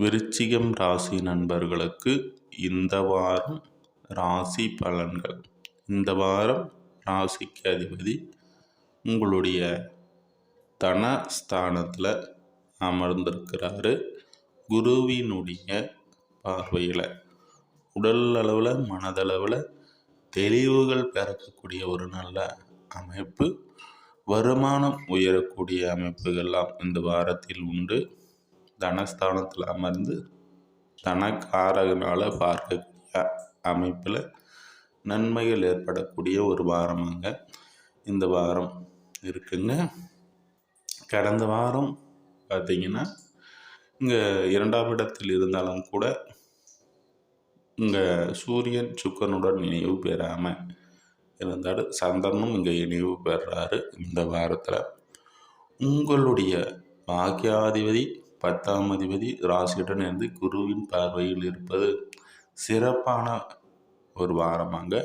விருச்சிகம் ராசி நண்பர்களுக்கு இந்த வாரம் ராசி பலன்கள். இந்த வாரம் ராசிக்கு அதிபதி உங்களுடைய தன ஸ்தானத்தில் அமர்ந்திருக்கிறாரு. குருவினுடைய பார்வையில் உடல் அளவில் மனதளவில் தெளிவுகள் பிறக்கக்கூடிய ஒரு நல்ல அமைப்பு. வருமானம் உயரக்கூடிய அமைப்புகள்லாம் இந்த வாரத்தில் உண்டு. தனஸ்தானத்தில் அமர்ந்து தனக்காரகனால் பார்க்கக்கூடிய அமைப்பில் நன்மைகள் ஏற்படக்கூடிய ஒரு வாரமாங்க இந்த வாரம் இருக்குங்க. கடந்த வாரம் பார்த்திங்கன்னா இங்கே இரண்டாம் இடத்தில் இருந்தாலும் கூட இங்கே சூரியன் சுக்கனுடன் நினைவு பெறாமல் இருந்தாலும் சந்திரனும் இங்கே நினைவு பெறாரு. இந்த வாரத்தில் உங்களுடைய பாக்கியாதிபதி பத்தாம் அதிபதி ராசியுடன் இருந்து குருவின் பார்வையில் இருப்பது சிறப்பான ஒரு வாரமாக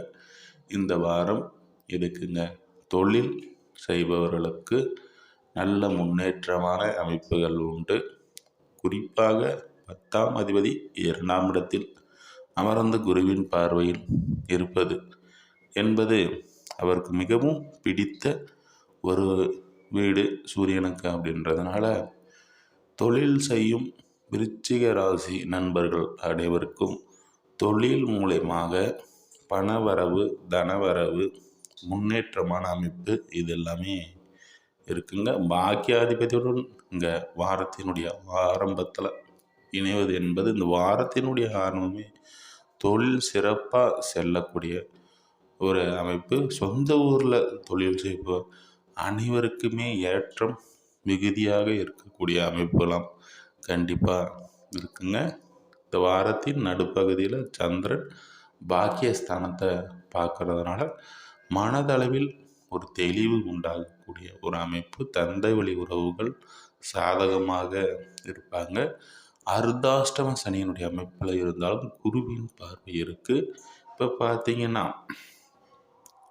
இந்த வாரம் இருக்குங்க. தொழில் செய்பவர்களுக்கு நல்ல முன்னேற்றமான அமைப்புகள் உண்டு. குறிப்பாக பத்தாம் அதிபதி இரண்டாம் இடத்தில் அமர்ந்த குருவின் பார்வையில் இருப்பது என்பது அவருக்கு மிகவும் பிடித்த ஒரு வீடு சூரியனுக்கு அப்படின்றதுனால தொழில் செய்யும் விருச்சிக ராசி நண்பர்கள் அனைவருக்கும் தொழில் மூலயமாக பணவரவு தனவரவு முன்னேற்றமான அமைப்பு இது எல்லாமே இருக்குங்க. பாக்கியாதிபதியுடன் இங்கே வாரத்தினுடைய ஆரம்பத்தில் இணைவது என்பது இந்த வாரத்தினுடைய ஆரம்பமே தொழில் சிறப்பாக செல்லக்கூடிய ஒரு அமைப்பு. சொந்த ஊரில் தொழில் செய்வோம் அனைவருக்குமே ஏற்றம் மிகுதியாக இருக்கக்கூடிய அமைப்புலாம் கண்டிப்பாக இருக்குங்க. இந்த வாரத்தின் நடுப்பகுதியில் சந்திரன் பாக்கியஸ்தானத்தை பார்க்கறதுனால மனதளவில் ஒரு தெளிவு உண்டாகக்கூடிய ஒரு அமைப்பு. தந்தை வழி உறவுகள் சாதகமாக இருப்பாங்க. அர்த்தாஷ்டம சனியினுடைய அமைப்பில் இருந்தாலும் குருவின் பார்வை இருக்குது இப்போ பார்த்தீங்கன்னா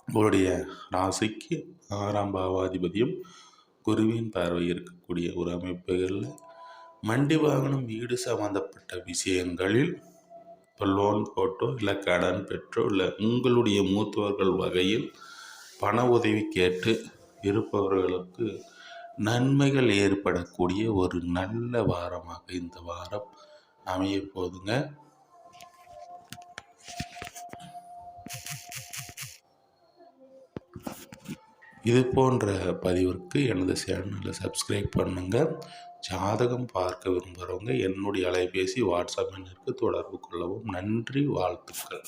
உங்களுடைய ராசிக்கு ஆறாம் பாவாதிபதியும் குருவின் பார்வை இருக்கக்கூடிய ஒரு அமைப்புகளில் மண்டி வாகனம் வீடு சம்மந்தப்பட்ட விஷயங்களில் இப்போ லோன் போட்டோ இல்லை கடன் பெற்றோ இல்லை உங்களுடைய மூத்தவர்கள் வகையில் பண உதவி கேட்டு இருப்பவர்களுக்கு நன்மைகள் ஏற்படக்கூடிய ஒரு நல்ல வாரமாக இந்த வாரம் அமைய போதுங்க இது போன்ற பதிவிற்கு எனது சேனலை சப்ஸ்கிரைப் பண்ணுங்கள் ஜாதகம் பார்க்க விரும்புகிறவங்க என்னுடைய அலைபேசி வாட்ஸ்அப் எண்ணிற்கு தொடர்பு கொள்ளவும். நன்றி வாழ்த்துக்கள்.